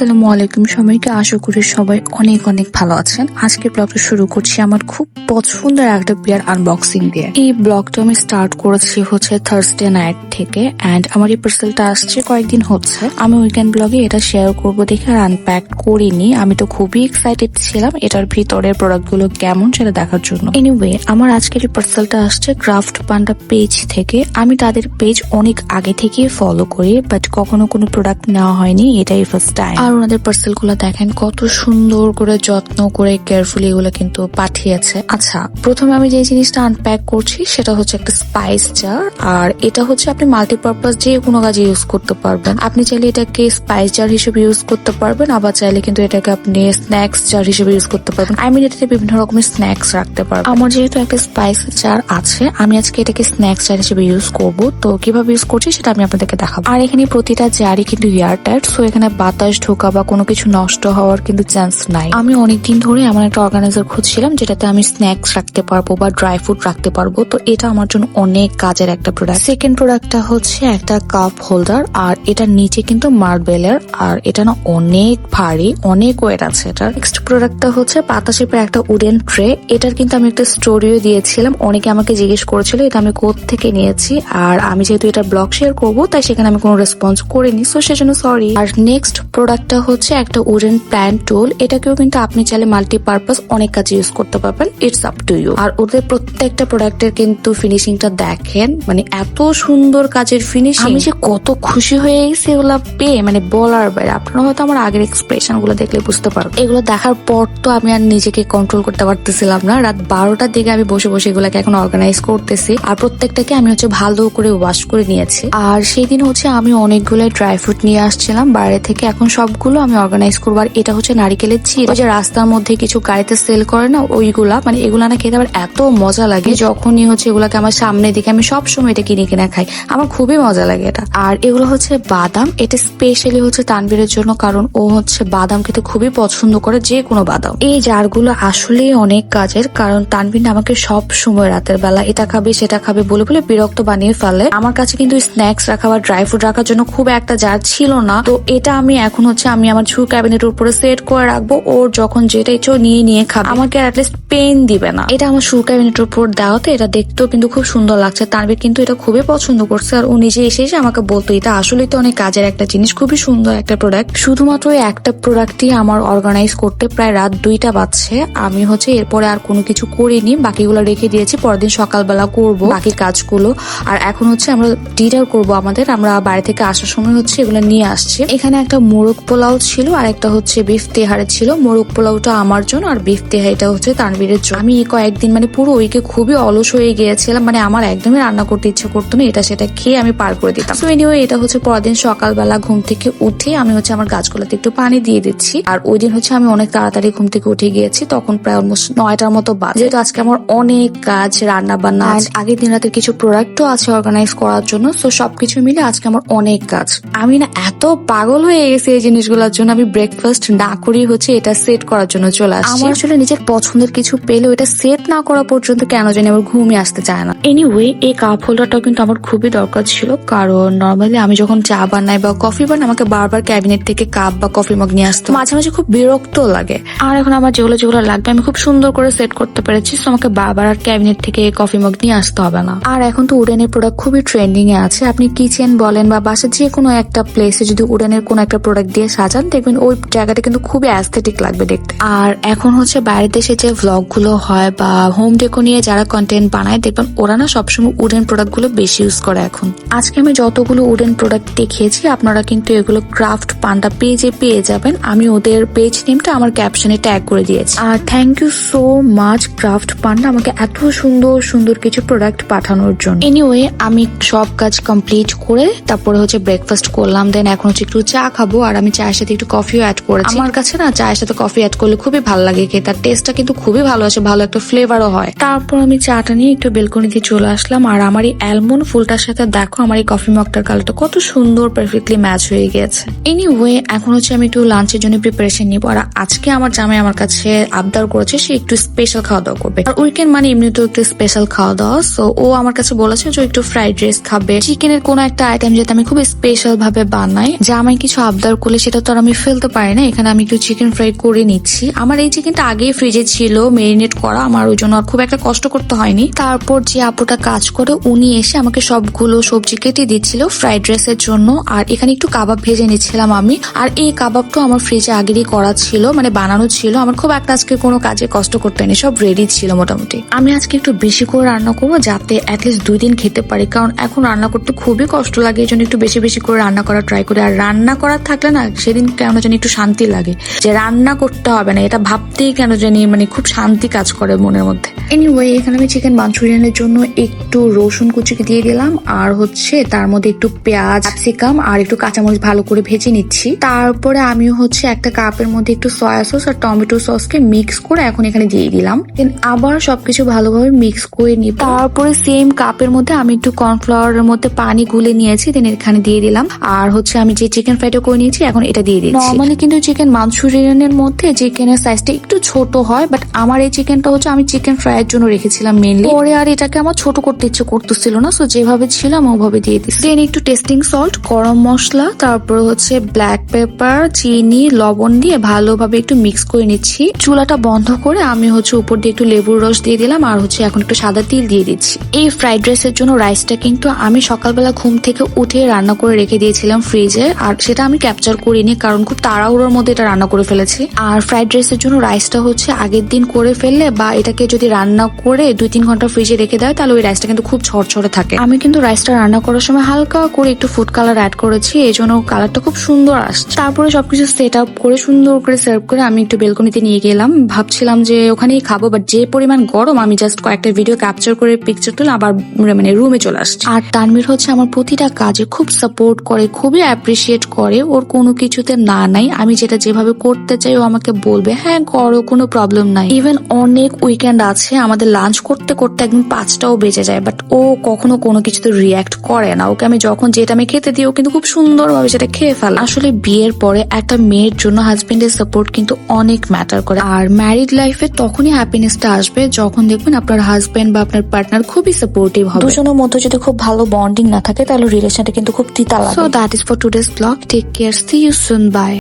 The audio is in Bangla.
আসসালামু আলাইকুম সবাইকে। আশা করি সবাই অনেক অনেক ভালো আছেন। আজকে ব্লগটা শুরু করছি আমার খুব পছন্দের একটা পেয়ার আনবক্সিং দিয়ে। এই ব্লগটা আমি স্টার্ট করেছি হচ্ছে থার্সডে নাইট থেকে অ্যান্ড আমার এই পার্সেলটা আসছে কয়েকদিন হচ্ছে। আমি উইকেন্ড ব্লগে এটা শেয়ার করব দেখে আর আনপ্যাক করিনি। আমি তো খুবই এক্সাইটেড ছিলাম এটার ভিতরের প্রোডাক্টগুলো কেমন সেটা দেখার জন্য। এনিওয়ে আমার আজকের এই পার্সেলটা আসছে ক্রাফট পান্ডা পেজ থেকে। আমি তাদের পেজ অনেক আগে থেকে ফলো করি বাট কখনো কোনো প্রোডাক্ট নেওয়া হয়নি, এটাই ফার্স্ট টাইম আর ওনাদের পার্সেলগুলো দেখেন, কত সুন্দর করে যত্ন করে কেয়ারফুলি এগুলো কিন্তু পাঠিয়েছে। আচ্ছা প্রথমে আমি যে জিনিসটা আনপ্যাক করছি সেটা হচ্ছে একটা স্পাইস জার আর এটা হচ্ছে আপনি মাল্টিপারপাস যে কোনো কাজে ইউজ করতে পারবেন। আপনি চাইলে এটাকে স্পাইস জার হিসেবে ইউজ করতে পারবেন, আবার চাইলে কিন্তু এটাকে আপনি স্ন্যাক্স জার হিসেবে ইউজ করতে পারবেন। আই মিন এটাতে বিভিন্ন রকমের স্ন্যাক্স রাখতে পারবেন। আমার যেহেতু একটা স্পাইস জার আছে, আমি আজকে এটাকে স্ন্যাক্স জার হিসেবে ইউজ করব। তো কীভাবে ইউজ করছি সেটা আমি আপনাদেরকে দেখাবো। আর এখানে প্রতিটা জারই কিন্তু এয়ার টাইট সো এখানে বাতাস ঢোকা বা কোনো কিছু নষ্ট হওয়ার কিন্তু চান্স নাই। আমি অনেকদিন ধরে এমন একটা অর্গানাইজার খুঁজছিলাম যেটাতে আমি স্ন্যাক্স রাখতে পারব বা ড্রাই ফ্রুট রাখতে পারব। তো এটা আমার জন্য অনেক কাজের একটা প্রোডাক্ট সেকেন্ড প্রোডাক্টটা হচ্ছে একটা কাপ হোল্ডার আর এটার নিচে কিন্তু মার্বেলের আর এটা না অনেক ভারী, অনেক ওয়েট আছে এটা নেক্সট প্রোডাক্টটা হচ্ছে পাতা শেপের একটা উডেন ট্রে এটার কিন্তু আমি একটা স্টোরিও দিয়েছিলাম। অনেকে আমাকে জিজ্ঞেস করেছিল, এটা আমি থেকে নিয়েছি? আর আমি যেহেতু এটা ব্লগ শেয়ার করব, তাই সেখানে আমি কোনো রেসপন্স করিনি। সো সেজন্য সরি আর নেক্সট প্রোডাক্টটা হচ্ছে একটা উডেন প্ল্যান টুল। এটাকেও কিন্তু আপনি চাইলে মাল্টিপারপাস অনেক কাজে ইউজ করতে পারবেন। ইটস আপ টু ইউ আর ওদের প্রত্যেকটা প্রোডাক্টের কিন্তু ফিনিশিংটা দেখেন। মানে এত সুন্দর কাজের ফিনিশিং আমি যে কত খুশি হয়ে গেছি এগুলো পেয়ে মানে বলার বাইরে। আপনারা হয়তো আমার আগের এক্সপ্রেশনগুলো দেখলে বুঝতে পারবেন। এগুলো দেখার পর তো আমি আর নিজেকে কন্ট্রোল করতে পারতেছিলাম না। রাত বারোটার দিকে আমি বসে বসে এগুলাকে এখন অর্গানাইজ করতেছি। আর প্রত্যেকটাকে আমি হচ্ছে ভালো করে ওয়াশ করে নিয়েছি। আর সেই দিন হচ্ছে আমি অনেকগুলো ড্রাই ফ্রুট নিয়ে আসছিলাম। বাইরে থেকে এখন সবগুলো আমি অর্গানাইজ করব। আর এটা হচ্ছে নারিকেলের চিড়। ওই যে রাস্তার মধ্যে কিছু গাড়িতে সেল করে না, ওইগুলা মানে এগুলা না খেতে আমার এত মজা লাগে। যখনই হচ্ছে এগুলাকে আমার সামনে দিকে আমি সব সময় এটা কিনে কিনে খাই। আমার খুবই মজা লাগে এটা। আর এগুলো হচ্ছে বাদাম। এটা স্পেশালি হচ্ছে তানবীরের জন্য, কারণ ও হচ্ছে বাদাম খেতে খুবই পছন্দ করে যে কোনো বাদাম। এই জারগুলো আসলে অনেক কাজের, কারণ তানবীর আমাকে সব সময় রাতের বেলা এটা খাবে, সেটা খাবে বলে বলে বিরক্ত বানিয়ে ফেলে। আমার কাছে কিন্তু স্ন্যাক্স রাখা বা ড্রাই ফ্রুট রাখার জন্য খুব একটা জার ছিল না। তো এটা আমি এখন হচ্ছে আমি আমার ছু ক্যাবিনেটের উপরে সেট করে রাখব। ওর যখন যেটা ইচ্ছো নিয়ে নিয়ে খাবে। আমাকে অ্যাটলিস্ট পেন দিবে না। এটা আমার শু ক্যাবিনেটের উপর দেওয়াতে এটা দেখতেও কিন্তু খুব সুন্দর লাগছে। তানবীর কিন্তু এটা খুবই পছন্দ করছে। আর ও নিজে এসে এসে আমাকে বলতো, এটা আসলেই তো অনেক কাজের একটা জিনিস। খুবই সুন্দর একটা প্রোডাক্ট শুধুমাত্র একটা প্রোডাক্টই আমার অর্গানাইজ করতে প্রায় রাত দুইটা বাজছে। আমি হচ্ছে এরপরে আর কোনো কিছু করিনি। বাকিগুলো রেখে দিয়েছি। পরের দিন সকালবেলা করব বাকি কাজগুলো। আর এখন হচ্ছে আমরা ডিনার করব আমাদের। আমরা বাড়ি থেকে আসার সময় হচ্ছে এগুলো নিয়ে আসছি। এখানে একটা মোরগ পোলাও ছিল আর একটা হচ্ছে বিফ তেহারে ছিল। মোরগ পোলাওটা আমার জন্য আর বিফ তেহারিটা হচ্ছে তানবীরের জন্য। আমি কয়েকদিন মানে পুরো উইকে খুবই অলস হয়ে গিয়েছিলাম মানে আমার একদমই রান্না করতে ইচ্ছে করতো না এটা সেটা খেয়ে আমি পার করে দিতাম। তো এনিওয়ে এটা হচ্ছে পরের দিন সকালবেলা ঘুম থেকে উঠে আমি হচ্ছে আমার গাছগুলোতে একটু পানি দিয়ে দিচ্ছি। আর ওই দিন হচ্ছে আমি অনেক তাড়াতাড়ি ঘুম থেকে উঠে গিয়েছি তখন প্রায় অলমোস্ট নয়টার মতো বাদ যেহেতু আজকে আমার অনেক কাজ রান্না বান্না আগের দিন রাতের কিছু প্রোডাক্টও আছে অর্গানাইজ করার জন্য তো সবকিছু মিলে আজকে আমার অনেক কাজ। আমি না এত পাগল হয়ে গেছি এই জিনিসগুলোর জন্য আমি ব্রেকফাস্ট না করেই হচ্ছে এটা সেট করার জন্য চলে আসছি। আমার আসলে নিজের পছন্দের কিছু পেলে ওটা সেট না করা পর্যন্ত কেন জানি আমার ঘুমই আসতে চায় না। এনিওয়ে এই কাপ হোল্ডারটাও কিন্তু আমার খুবই দরকার ছিল কারণ নর্মালি আমি যখন চা বানাই বা কফি বানাই আমাকে বারবার ক্যাবিনেট থেকে কাপ বা কফি মগ নিয়ে আসতো মাঝে মাঝে খুব বিরক্ত লাগে। আর এখন আমার যেগুলো যেগুলো লাগবে আমি খুব সুন্দর করে সেট করতে পেরেছি তো আমাকে বারবার আর ক্যাবিনেট থেকে কফি মগ নিয়ে আসতে হবে না। আর এখন তো উডেনের প্রোডাক্ট খুবই ট্রেন্ডিং এ আছে। আপনি কিচেন বলেন বা বাসার যে কোনো একটা প্লেসে যদি উডেনের কোনো একটা প্রোডাক্ট দিয়ে সাজান, দেখবেন ওই জায়গাটা কিন্তু খুবই অ্যাস্থেটিক লাগবে দেখতে। আর এখন হচ্ছে বাইরের দেশে যে ভ্লগগুলো হয় বা হোম ডেকো নিয়ে যারা কন্টেন্ট বানায়, দেখবেন ওরা না সবসময় উডেন প্রোডাক্টগুলো বেশি ইউজ করে এখন। আজকে আমি যতগুলো উডেন প্রোডাক্ট দেখিয়েছি, আপনারা কিন্তু এগুলো ক্রাফট পান্ডা পেজে পেয়ে যাবেন। আমি ওদের পেজ নেমটা আমার ক্যাপশনে ট্যাগ করে দিয়েছি। আর thank you so much craft panda আমাকে এত সুন্দর সুন্দর কিছু প্রোডাক্ট পাঠানোর জন্য। এনিওয়ে আমি সব কাজ কমপ্লিট করে তারপরে হচ্ছে ব্রেকফাস্ট করলাম দেন এখন হচ্ছে একটু চা খাব, আর আমি চায়ের সাথে একটু কফিও অ্যাড করেছি। আমার কাছে না চায়ের সাথে কফি অ্যাড করলে খুবই ভালো লাগে খেয়ে তার টেস্টটা কিন্তু খুবই ভালো আছে ভালো একটা ফ্লেভারও হয়। তারপর আমি চাটা নিয়ে একটু বেলকনিতে চলে আসলাম। আর আমার এই অ্যালমন্ড ফুলটার সাথে দেখো, আমার এই কফি মগটার কালারটা কত সুন্দর পারফেক্টলি ম্যাচ হয়ে গেছে এনিওয়ে এখন হচ্ছে আমি একটু লাঞ্চের জন্য প্রিপারেশন নিবো। আর আজকে আমার জামাই আমার কাছে আবদার করেছে, সে একটু স্পেশাল খাওয়া দাওয়া করবে। আর উইকেন্ড মানে এমনিতেও একটু স্পেশাল খাওয়া দাওয়া সো ও আমার কাছে বলেছে যে একটু ফ্রাইড রাইস খাবে। চিকেনের কোনো একটা আইটেম যেটা আমি খুব স্পেশাল ভাবে বানাই, জামাই কিছু আবদার করলে সে সেটা তো আর আমি ফেলতে পারি না। এখানে আমি একটু চিকেন ফ্রাই করে নিচ্ছি। আমার এই চিকেনটা আগেই ফ্রিজে ছিল মেরিনেট করা। আমার ওই জন্য আর খুব একটা কষ্ট করতে হয়নি। তারপর যে আপুটা কাজ করে, উনি এসে আমাকে সবগুলো সবজি কেটে দিচ্ছিল ফ্রাইড রাইসের জন্য। আর এখানে একটু কাবাব ভেজে নিচ্ছিলাম আমি। আর এই কাবাবটা আমার ফ্রিজে আগেরই করা ছিল মানে বানানো ছিল। আমার খুব একটা আজকে কোনো কাজে কষ্ট করতে হয়নি। সব রেডি ছিল মোটামুটি। আমি আজকে একটু বেশি করে রান্না করব, যাতে অ্যাটলিস্ট দুই দিন খেতে পারি। কারণ এখন রান্না করতে খুবই কষ্ট লাগে, এই জন্য একটু বেশি বেশি করে রান্না করা ট্রাই করি। আর রান্না করার থাকলে না সেদিন কেন জানি একটু শান্তি লাগে। যে রান্না করতে হবে না, এটা ভাবতেই কেন জানি মানে খুব শান্তি কাজ করে মনের মধ্যে। এনিওয়ে এখানে আমি চিকেন মাঞ্চুরিয়ানের জন্য একটু রসুন কুচিকে দিয়ে দিলাম, আর হচ্ছে তার মধ্যে একটু পেঁয়াজ, ক্যাপসিকাম, আর একটু কাঁচামরিচ ভালো করে ভেজে নিচ্ছি। তারপরে আমি হচ্ছে একটা কাপের মধ্যে একটু সয়া সস আর টমেটো সসকে মিক্স করে এখন এখানে দিয়ে দিলাম। দেন আবার সবকিছু ভালোভাবে মিক্স করে নিই তারপরে সেম কাপের মধ্যে আমি একটু কর্নফ্লাওয়ারের মধ্যে পানি গুলে নিয়েছি দেন এখানে দিয়ে দিলাম। আর হচ্ছে আমি যে চিকেন ফ্রাইটা করে নিয়েছি, এখন এটা দিয়ে দিচ্ছি। নর্মালি কিন্তু চিকেন মাঞ্চুরিয়ানের মধ্যে চিকেনের সাইজটা একটু ছোট হয় বাট আমার এই চিকেনটা হচ্ছে আমি চিকেন ফ্রাইয়ের জন্য রেখেছিলাম মেনলি পরে আর এটাকে আমার ছোট করতে ইচ্ছে করতেছিল না সো যেভাবে ছিলাম ওভাবে দিয়ে দিচ্ছি। দেন একটু টেস্টিং সল্ট গরম মশলা, তারপর হচ্ছে ব্ল্যাক পেপার চিনি, লবণ দিয়ে ভালোভাবে একটু মিক্স করে নিচ্ছি। চুলাটা বন্ধ করে আমি হচ্ছে উপর দিয়ে একটু লেবুর রস দিয়ে দিলাম, আর হচ্ছে এখন একটু সাদা তিল দিয়ে দিচ্ছি। এই ফ্রাইড রাইসের জন্য রাইসটা কিন্তু আমি সকালবেলা ঘুম থেকে উঠে রান্না করে রেখে দিয়েছিলাম ফ্রিজে আর সেটা আমি ক্যাপচার করিনি কারণ খুব তাড়াহুড়োর মধ্যে এটা রান্না করে ফেলেছি। আর ফ্রাইড রাইসের জন্য রাইসটা হচ্ছে আগের দিন করে ফেললে বা এটাকে যদি রান্না করে দুই তিন ঘণ্টা ফ্রিজে রেখে দেয়, তাহলে ওই রাইসটা কিন্তু খুব ঝরঝরে থাকে। আমি কিন্তু রাইসটা রান্না করার সময় হালকা করে একটু ফুড কালার অ্যাড করেছি এই জন্য কালারটা খুব সুন্দর আসছে। তারপরে সবকিছু সেট আপ করে, সুন্দর করে সার্ভ করে আমি একটু বেলকনিতে নিয়ে গেলাম। ভাবছিলাম যে ওখানেই খাব বাট যে পরিমাণ গরম, আমি জাস্ট কয়েকটা ভিডিও ক্যাপচার করে পিকচার তুলে আবার মানে রুমে চলে আসছি। আর তানমির হচ্ছে আমার প্রতিটা কাজে খুব সাপোর্ট করে, খুবই অ্যাপ্রিসিয়েট করে। ওর কোনো কিছুতে না নাই আমি যেটা যেভাবে করতে চাই ও আমাকে বলবে হ্যাঁ করো কোনো প্রবলেম নাই। ইভেন অনেক উইকেন্ড আছে আমাদের লাঞ্চ করতে করতে একদম পাঁচটাও বেজে যায় বাট ও কখনো কোনো কিছুতে রিয়াক্ট করে না। ওকে আমি যখন যেটা আমি খেতে দিই ও কিন্তু খুব সুন্দরভাবে সেটা খেয়ে ফেলে। আসলে বিয়ের পরে একটা মেয়ের জন্য হাজবেন্ডের সাপোর্ট কিন্তু অনেক ম্যাটার করে। আর ম্যারিড লাইফে তখনই হ্যাপিনেসটা আসবে যখন দেখবেন আপনার হাজবেন্ড বা আপনার পার্টনার খুবই সাপোর্টিভ হবে। দুজনের মধ্যে যদি খুব ভালো বন্ডিং না থাকে তাহলে রিলেশনটা কিন্তু খুব তিতা লাগে। So that is for today's blog take care see you you soon. Bye.